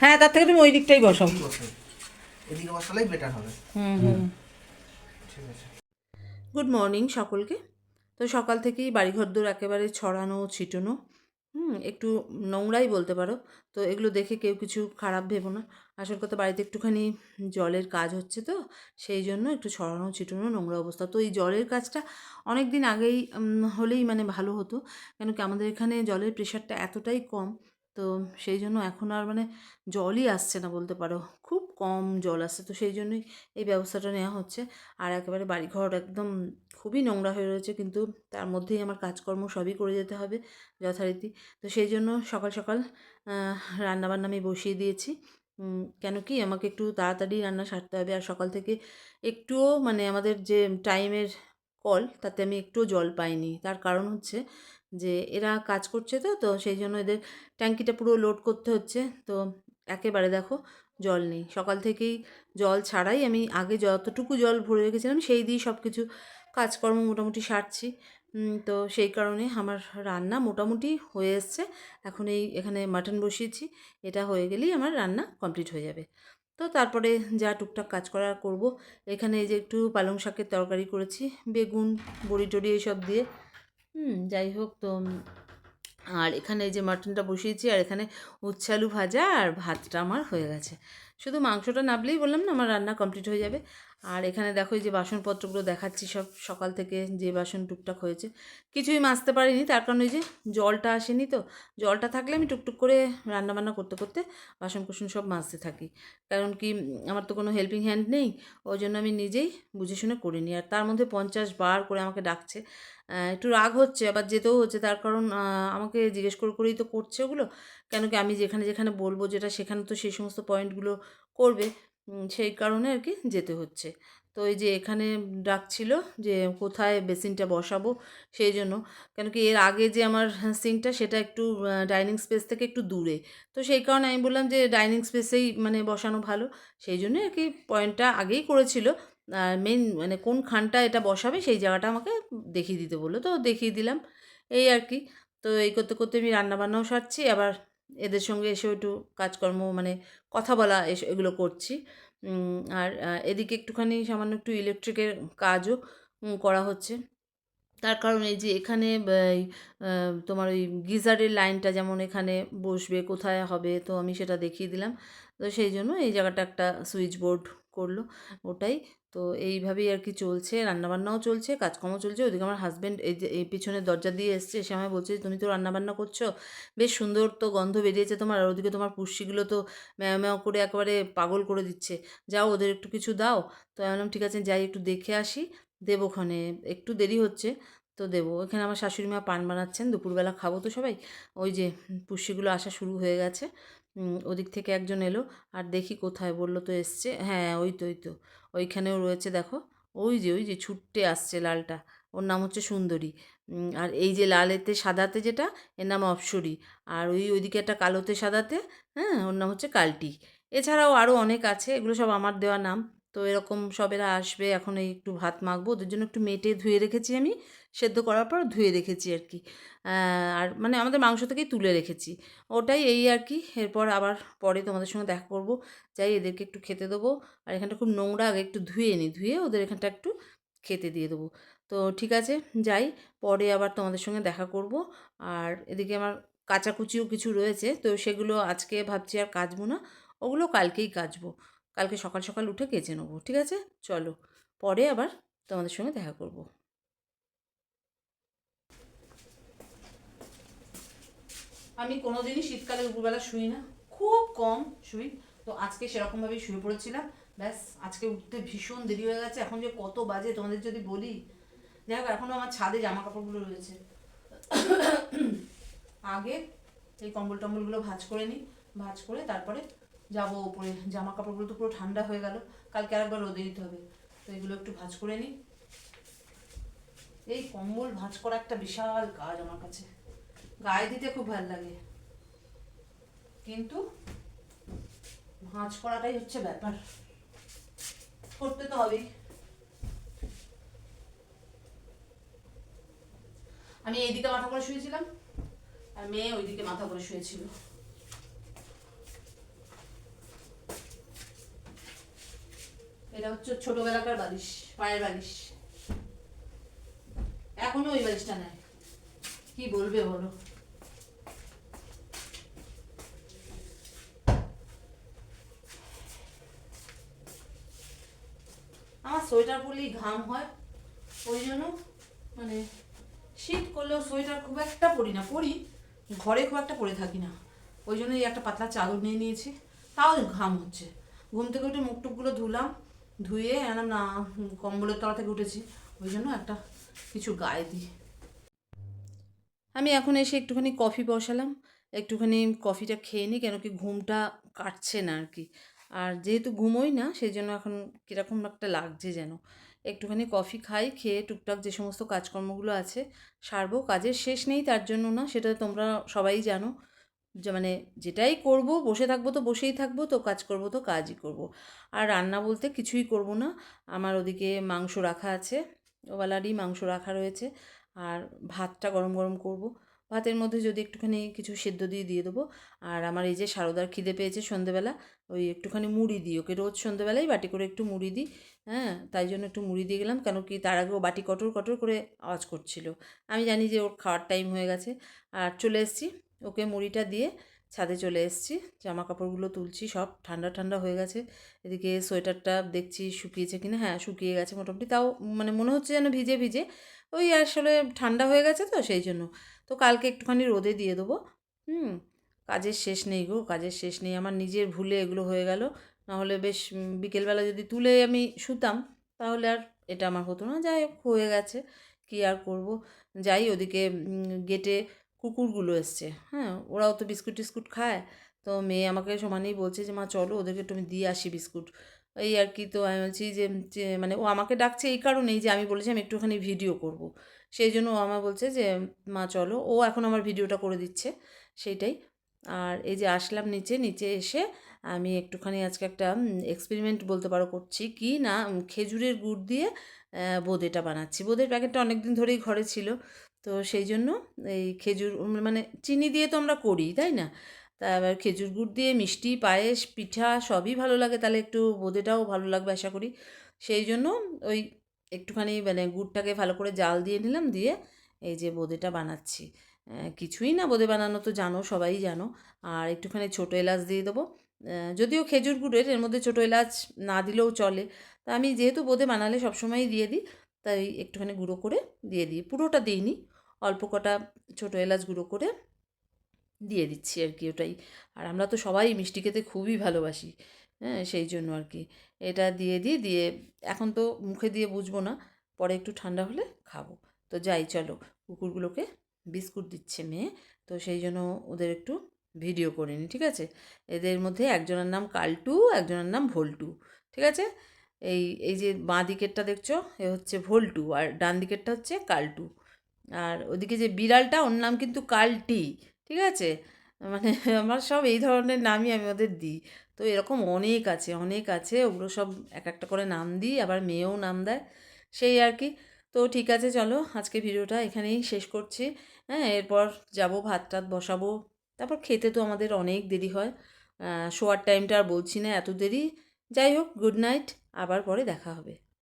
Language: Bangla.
হ্যাঁ তার থেকে তুমি ওই দিকটাই বসাও এদিকে বসালেই বেটার হবে। হুম হুম। ঠিক আছে। গুড মর্নিং সকলকে। তো সকাল থেকেই বাড়িঘর দূর একেবারে ছড়ানো ছিটানো হুম একটু নোংরাই বলতে পারো। তো এগুলো দেখে কেউ কিছু খারাপ ভেবো না। আসল কথা বাড়িতে একটুখানি জলের কাজ হচ্ছে তো সেই জন্য একটু ছড়ানো ছিটানো নোংরা অবস্থা। তো এই জলের কাজটা অনেক দিন আগেই হলেই মানে ভালো হতো। কেন কি আমাদের এখানে জলের প্রেশারটা এতটাই কম তো সেই জন্য এখন আর মানে জলই আসছে না বলতে পারো। খুব কম জল আসছে। তো সেই জন্যই এই ব্যবস্থাটা নেওয়া হচ্ছে। আর একেবারে বাড়িঘর একদম খুবই নোংরা হয়ে রয়েছে। কিন্তু তার মধ্যেই আমার কাজকর্ম সবই করে যেতে হবে যথারীতি। তো সেই জন্য সকাল সকাল রান্নাবান্না আমি বসিয়ে দিয়েছি। কেন কি আমাকে একটু তাড়াতাড়ি রান্না সারতে হবে। আর সকাল থেকে একটুও মানে আমাদের যে টাইমের কল, তাতে আমি একটুও জল পাইনি। তার কারণ হচ্ছে যে এরা কাজ করছে তো তো সেই জন্য এদের ট্যাঙ্কিটা পুরো লোড করতে হচ্ছে। তো একেবারে দেখো জল নেই। সকাল থেকেই জল ছাড়াই আমি আগে যতটুকু জল ভরে রেখেছিলাম সেই দিয়েই সব কিছু কাজকর্ম মোটামুটি সারছি। তো সেই কারণে আমার রান্না মোটামুটি হয়ে এসছে। এখন এই এখানে মাটন বসিয়েছি। এটা হয়ে গেলেই আমার রান্না কমপ্লিট হয়ে যাবে। তো তারপরে যা টুকটাক কাজ করা করব। এখানে এই যে একটু পালং শাকের তরকারি করেছি, বেগুন বড়ি টড়ি এইসব দিয়ে। হুম, যাই হোক তো আর এখানে এই যে মাটনটা বসিয়েছি, আর এখানে উচ্ছে আলু ভাজা আর ভাতটা আমার হয়ে গেছে। শুধু মাংসটা নাবলেই বললাম না, আমার রান্না কমপ্লিট হয়ে যাবে। আর এখানে দেখো যে বাসনপত্রগুলো দেখাচ্ছি সব, সকাল থেকে যে বাসন টুকটাক হয়েছে। কিছুই মাজতে পারিনি, তার কারণ ওই যে জলটা আসেনি তো। জলটা থাকলে আমি টুকটুক করে রান্নাবান্না করতে করতে বাসন কুসন সব মাজতে থাকি। কারণ কি, আমার তো কোনো হেল্পিং হ্যান্ড নেই, ওই জন্য আমি নিজেই বুঝে শুনে করিনি। আর তার মধ্যে পঞ্চাশ বার করে আমাকে ডাকছে। একটু রাগ হচ্ছে, আবার যেতেও হচ্ছে। তার কারণ আমাকে জিজ্ঞেস করে করেই তো করছে ওগুলো। কেন কি আমি যেখানে যেখানে বলব, যেটা সেখানে তো সেই সমস্ত পয়েন্টগুলো করবে। সেই কারণে আর কি যেতে হচ্ছে। তো এই যে এখানে ডাকছিল যে কোথায় বেসিনটা বসাবো সেই জন্য। কেন কি এর আগে যে আমার সিঙ্কটা সেটা একটু ডাইনিং স্পেস থেকে একটু দূরে। তো সেই কারণে আমি বললাম যে ডাইনিং স্পেসেই মানে বসানো ভালো। সেই জন্য আর কি পয়েন্টটা আগেই করেছিল। আর মেন মানে কোন খানটা এটা বসাবে সেই জায়গাটা আমাকে দেখিয়ে দিতে বলল। তো দেখিয়ে দিলাম। এই আর কি তো এই করতে করতে আমি রান্নাবান্নাও সারছি। আবার এদের সঙ্গে এসেও একটু কাজকর্ম মানে কথা বলা এস, এগুলো করছি। আর এদিকে একটুখানি সামান্য একটু ইলেকট্রিকের কাজও করা হচ্ছে। তার কারণ এই যে এখানে তোমার ওই গিজারের লাইনটা যেমন এখানে বসবে, কোথায় হবে, তো আমি সেটা দেখিয়ে দিলাম। তো সেই জন্য এই জায়গাটা একটা সুইচ বোর্ড করল, ওটাই। তো এইভাবেই আর কি চলছে, রান্নাবান্নাও চলছে কাজকর্ম চলছে। ওদিকে আমার হাজব্যান্ড এই যে এই পিছনের দরজা দিয়ে এসছে, এসে আমায় বলছে তুমি তো রান্নাবান্না করছ? বেশ সুন্দর তো গন্ধ বেরিয়েছে তোমার, আর ওদিকে তোমার পুষ্টিগুলো তো ম্যাও ম্যাও করে একেবারে পাগল করে দিচ্ছে। যাও ওদের একটু কিছু দাও। তো আমি বললাম, ঠিক আছে, যাই, একটু দেখে আসি, দেবো ওখানে। একটু দেরি হচ্ছে, তো দেবো। এখানে আমার শাশুড়ি মা পান বানাচ্ছেন, দুপুরবেলা খাব তো সবাই। ওই যে পুষ্টিগুলো আসা শুরু হয়ে গেছে। ওদিক থেকে একজন এলো, আর দেখি কোথায়? বলল, তো এসছে। হ্যাঁ ওই তো ওই তো। ওইখানেও রয়েছে, দেখো। ওই যে ওই যে ছুট্টে আসছে লালটা। ওর নাম হচ্ছে সুন্দরী। আর এই যে, লালেতে সাদাতে যেটা, এর নাম অপসরী। আর ওই, ওইদিকে একটা কালোতে সাদাতে হ্যাঁ ওর নাম হচ্ছে কালটি। এছাড়াও আরও অনেক আছে, এগুলো সব আমার দেওয়া নাম। তো এরকম সব এরা আসবে, এখন এই একটু ভাত মাখবো, ওদের জন্য একটু মেটে ধুয়ে রেখেছি আমি, সেদ্ধ করার পর ধুয়ে রেখেছি আর কি। আর মানে আমাদের মাংস থেকেই তুলে রেখেছি। ওটাই এই আর কি, এরপর আবার পরে তোমাদের সঙ্গে দেখা করব। যাই এদেরকে একটু খেতে দেবো, আর এখানটা খুব নোংরা, আগে একটু ধুয়ে নিই ধুয়ে ওদের এখানটা একটু খেতে দিয়ে দেবো। তো ঠিক আছে, যাই, পরে আবার তোমাদের সঙ্গে দেখা করব। আর এদিকে আমার কাচাকুচিও কিছু রয়েছে, তো সেগুলো আজকে ভাবছি আর কাচবো না, ওগুলো কালকেই কাচবো। কালকে সকাল সকাল উঠে কেচে নেব, ঠিক আছে? চলো, পরে আবার তোমাদের সঙ্গে দেখা করব। আমি কোনোদিনই শীতকালে দুপুরবেলা শুই না, খুব কম শুই। তো আজকে সেরকমভাবেই শুয়ে পড়েছিলাম। ব্যাস, আজকে উঠতে ভীষণ দেরি হয়ে গেছে। এখন যে কত বাজে তোমাদের যদি বলি। যাই হোক, এখনও আমার ছাদে জামা কাপড়গুলো রয়েছে। আগে এই কম্বল টম্বলগুলো ভাজ করে নিই, ভাঁজ করে তারপরে যাব ওপরে জামা কাপড়গুলো তো পুরো ঠান্ডা হয়ে গেল। কালকে আরেকবার রোদে দিতে হবে। তো এগুলো একটু ভাঁজ করে নিই। এই কম্বল ভাঁজ করা একটা বিশাল কাজ আমার কাছে। গায়ে দিতে খুব ভালো লাগে। কিন্তু ভাঁজ করাটাই হচ্ছে ব্যাপার। করতে তো হবেই। আমি এইদিকে মাথা করে শুয়েছিলাম, আর মেয়ে ওইদিকে মাথা করে শুয়েছিল। এটা হচ্ছে ছোটবেলাকার বালিশ, পায়ের বালিশ। এখনও ওই বালিশটা নেয়। কি বলবে বলো? আমার সোয়েটার পরলেই ঘাম হয়। ওই জন্য মানে শীত করলেও সোয়েটার খুব একটা পরি না, পরি। ঘরে খুব একটা পরে থাকি না। ওই জন্য এই একটা পাতলা চাদর নিয়ে নিয়েছি। তাও ঘাম হচ্ছে। ঘুম থেকে উঠে মুখ টুকগুলো ধুলাম। ধুয়ে আনাম না, কম্বলের তলা থেকে উঠেছি। ওই জন্য একটা কিছু গায়ে দিই। আমি এখন এসে একটুখানি কফি বসালাম। একটুখানি কফিটা খেয়ে নিই, কেন কি ঘুমটা কাটছে না আর কি। আর যেহেতু ঘুমোই না সেই জন্য এখন কীরকম একটা লাগছে যেন। একটুখানি কফি খাই, খেয়ে টুকটাক যে সমস্ত কাজকর্মগুলো আছে, সারবো। কাজের শেষ নেই, তার জন্য না, সেটা তোমরা সবাই জানো। মানে যেটাই করব, বসে থাকব তো বসেই থাকব, তো কাজ করব তো কাজই করব। আর রান্না বলতে কিছুই করব না। আমার ওদিকে মাংস রাখা আছে ওবেলারই মাংস রাখা রয়েছে। আর ভাতটা গরম গরম করব। ভাতের মধ্যে যদি একটুখানি কিছু সেদ্ধ দিয়ে দিয়ে দেবো। আর আমার এই যে সারদার খিদে পেয়েছে সন্ধেবেলা, ওই একটুখানি মুড়ি দিই। ওকে রোজ সন্ধেবেলায় বাটি করে একটু মুড়ি দিই। হ্যাঁ তাই জন্য একটু মুড়ি দিয়ে গেলাম। কেন কি তার আগেও বাটি কটর কটর করে আওয়াজ করছিল। আমি জানি যে ওর খাওয়ার টাইম হয়ে গেছে। আর চলে এসেছি ওকে মুড়িটা দিয়ে ছাদে চলে এসেছি। জামা কাপড়গুলো তুলছি, সব ঠান্ডা ঠান্ডা হয়ে গেছে। এদিকে সোয়েটারটা দেখছি শুকিয়েছে কিনা হ্যাঁ শুকিয়ে গেছে মোটামুটি। তাও মানে মনে হচ্ছে যেন ভিজে ভিজে। ওই আসলে ঠান্ডা হয়ে গেছে তো সেই জন্য। তো কালকে একটুখানি রোদে দিয়ে দেবো। হুম, কাজের শেষ নেই গো, কাজের শেষ নেই। আমার নিজের ভুলে এগুলো হয়ে গেল। নাহলে বেশ বিকেলবেলা যদি তুলে আমি শুতাম, তাহলে আর এটা আমার হতো না। যাই হোক, হয়ে গেছে। কী আর করব? যাই, ওদিকে গেটে কুকুরগুলো এসছে। হ্যাঁ ওরাও তো বিস্কুট টিস্কুট খায়। তো মেয়ে আমাকে সমানেই বলছে যে, মা, চলো ওদেরকে আমি দিয়ে আসি বিস্কুট। এই আর কি তো আমি বলছি যে মানে ও আমাকে ডাকছে এই কারণেই যে, আমি বলেছি আমি একটুখানি ভিডিও করব। সেই জন্য ও আমার বলছে যে, মা, চলো। ও এখন আমার ভিডিওটা করে দিচ্ছে, সেইটাই। আর এই যে, আসলাম নিচে নিচে এসে আমি একটুখানি আজকে একটা এক্সপেরিমেন্ট বলতে পারো করছি কি না খেজুরের গুড় দিয়ে বোঁদেটা বানাচ্ছি। বোঁদের প্যাকেটটা অনেক দিন ধরেই ঘরে ছিল। তো সেই জন্য এই খেজুর মানে চিনি দিয়ে তো আমরা করি, তাই না? তা এবার খেজুর গুড় দিয়ে মিষ্টি, পায়েস, পিঠা সবই ভালো লাগে, তাহলে একটু বোঁদেটাও ভালো লাগবে আশা করি। সেই জন্য ওই একটুখানি মানে গুড়টাকে ভালো করে জাল দিয়ে নিলাম, দিয়ে এই যে বোঁদেটা বানাচ্ছি। কিছুই না, বোঁদে বানানো তো জানো, সবাই জানো। আর একটুখানি ছোটো এলাচ দিয়ে দেবো। যদিও খেজুর গুড়ের, এর মধ্যে ছোটো এলাচ না দিলেও চলে। তা আমি যেহেতু বোঁদে বানালে সবসময়ই দিয়ে দিই, তাই একটুখানি গুঁড়ো করে দিয়ে দিই। পুরোটা দিইনি অল্প কটা ছোটো এলাচ গুঁড়ো করে দিয়ে দিচ্ছি আর কি ওটাই। আর আমরা তো সবাই মিষ্টি খেতে খুবই ভালোবাসি হ্যাঁ সেই জন্য আর কি। এটা দিয়ে দিই দিয়ে এখন তো মুখে দিয়ে বুঝব না, পরে একটু ঠান্ডা হলে খাব। তো যাই, চলো, কুকুরগুলোকে বিস্কুট দিচ্ছে মেয়ে, তো সেই জন্য ওদের একটু ভিডিও করে নিই, ঠিক আছে? এদের মধ্যে একজনের নাম কালটু, একজনের নাম ভোল্টু, ঠিক আছে? এই এই যে বাঁ দিকেরটা দেখছ, এ হচ্ছে ভোল্টু, আর ডান দিকেরটা হচ্ছে কালটু। আর ওদিকে যে বিড়ালটা, ওর নাম কিন্তু কালটি, ঠিক আছে? মানে আমার সব এই ধরনের নামই আমি ওদের দিই। তো এরকম অনেক আছে অনেক আছে, ওগুলো সব এক একটা করে নাম দিই, আবার মেয়েও নাম দেয়, সেই আর কি। তো ঠিক আছে, চলো আজকে ভিডিওটা এখানেই শেষ করছি। হ্যাঁ এরপর যাব, ভাত টাত বসাবো, তারপর খেতে তো আমাদের অনেক দেরি হয়। শোয়ার টাইমটা আর বলছি না এত দেরি। যাই হোক গুড নাইট আবার পরে দেখা হবে।